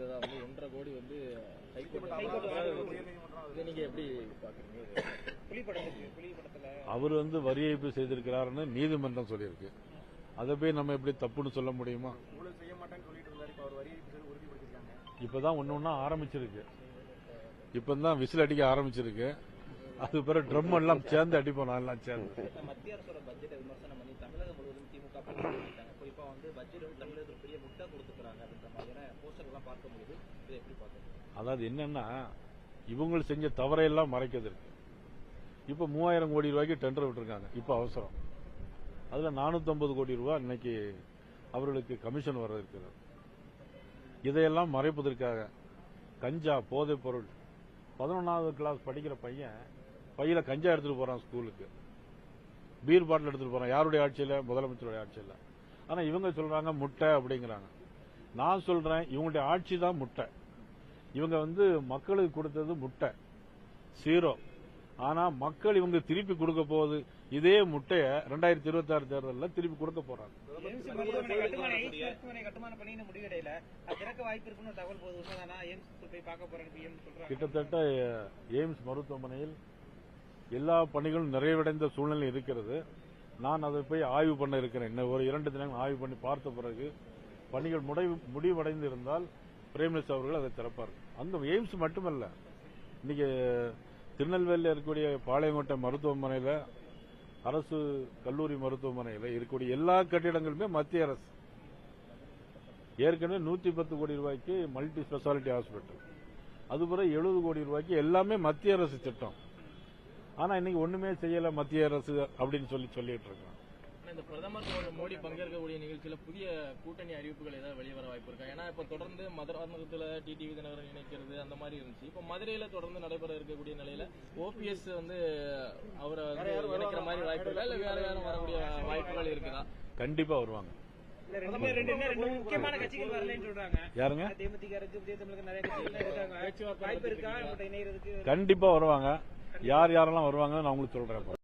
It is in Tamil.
இதை நீங்க எப்படி பாக்குறீங்க புலி படத்துக்கு புலி படத்துல அவர் வந்து வரி ஏய்ப்பு செய்திருக்கிறாருன்னு நீதிமன்றம் சொல்லியிருக்கு. அதை போய் நம்ம எப்படி தப்புன்னு சொல்ல முடியுமா? இப்பதான் ஒன்னு ஒன்னா ஆரம்பிச்சிருக்கு. இப்பதான் விசில் அடிக்க ஆரம்பிச்சிருக்கு. அது பிறகு ட்ரம் எல்லாம் சேர்ந்து அடிப்போம் எல்லாம் சேர்ந்து. மத்திய அரசோட பட்ஜெட்டை விமர்சனம் பண்ணி தமிழகம் முழுவதும் திமுக பண்ணிட்டாங்க. குறிப்பா வந்து பட்ஜெட் வந்து தமிழகத்துக்கு பெரிய முட்டை கொடுத்துக்கிறாங்க அப்படின்ற மாதிரியான பார்க்க முடியுது இதை எப்படி அதாவது என்னன்னா இவங்க செஞ்ச தவறையெல்லாம் மறைக்கிறதுக்கு இப்ப மூவாயிரம் கோடி ரூபாய்க்கு டெண்டர் விட்டுருக்காங்க. இப்ப அவசரம். அதுல 450 கோடி ரூபாய் இன்னைக்கு அவர்களுக்கு கமிஷன் வர இருக்கிறது இதையெல்லாம் மறைப்பதற்காக கஞ்சா போதைப் பொருள். பதினொன்னாவது கிளாஸ் படிக்கிற பையன் பையில கஞ்சா எடுத்துட்டு போறான் ஸ்கூலுக்கு பீர் பாட்டில் எடுத்துட்டு போறான். யாருடைய ஆட்சியில்? முதலமைச்சருடைய ஆட்சியில். ஆனா இவங்க சொல்றாங்க முட்டை அப்படிங்கிறாங்க. நான் சொல்றேன் இவங்களுடைய ஆட்சி தான் முட்டை. இவங்க வந்து மக்களுக்கு கொடுத்தது முட்டை. சீரோ ஆனா மக்கள் இவங்க திருப்பி கொடுக்க போகுது இதே முட்டைய ரெண்டாயிரத்தி இருபத்தி ஆறு தேர்தலில் திருப்பி கொடுக்க போறாங்க. கிட்டத்தட்ட எய்ம்ஸ் மருத்துவமனையில் எல்லா பணிகளும் நிறைவடைந்த சூழ்நிலை இருக்கிறது. நான் அதை போய் ஆய்வு பண்ண இருக்கிறேன். இன்னும் ஒரு இரண்டு தினங்கள் ஆய்வு பண்ணி பார்த்த பிறகு பணிகள் முடிவு முடிவடைந்து இருந்தால் பிரைம் அவர்கள் அதை திறப்பார். அந்த எய்ம்ஸ் மட்டுமல்ல இன்னைக்கு திருநெல்வேலியில் இருக்கக்கூடிய பாளையங்கோட்டை மருத்துவமனையில் அரசு கல்லூரி மருத்துவமனையில் இருக்கக்கூடிய எல்லா கட்டிடங்களுமே மத்திய அரசு. ஏற்கனவே நூத்தி பத்து கோடி ரூபாய்க்கு மல்டி ஸ்பெஷாலிட்டி ஹாஸ்பிட்டல். அதுபோல எழுபது கோடி ரூபாய்க்கு எல்லாமே மத்திய அரசு திட்டம். ஆனா இன்னைக்கு ஒண்ணுமே செய்யல மத்திய அரசு அப்படின்னு சொல்லி சொல்லிட்டு இருக்கான் இந்த பிரதமர் மோடி பங்கேற்கக்கூடிய நிகழ்ச்சியில புதிய கூட்டணி அறிவிப்புகள் ஏதாவது வெளிவர வாய்ப்பு இருக்கா? ஏன்னா இப்ப தொடர்ந்து மதுராந்தகத்துல டிடிவி தினகரன் இணைக்கிறது அந்த மாதிரி இருந்துச்சு. இப்ப மதுரையில தொடர்ந்து நடைபெற இருக்கக்கூடிய நிலையில ஓபிஎஸ் வந்து அவரை வந்து இணைக்கிற மாதிரி வாய்ப்பு இருக்கா? இல்ல வேற யாரும் வரக்கூடிய வாய்ப்புகள் இருக்குதா? கண்டிப்பா வருவாங்க. முக்கியமான கட்சிகள் வரலன்னு சொல்றாங்க. யாருங்க? தேமுதிக இருக்கு புதிய தமிழக நிறைய கட்சிகள் இருக்காங்க. வாய்ப்பு இருக்கா? இவங்கள்ட்ட இணையறதுக்கு கண்டிப்பா வருவாங்க. யார் யாரெல்லாம் வருவாங்கன்னு நான் உங்களுக்கு சொல்றேன்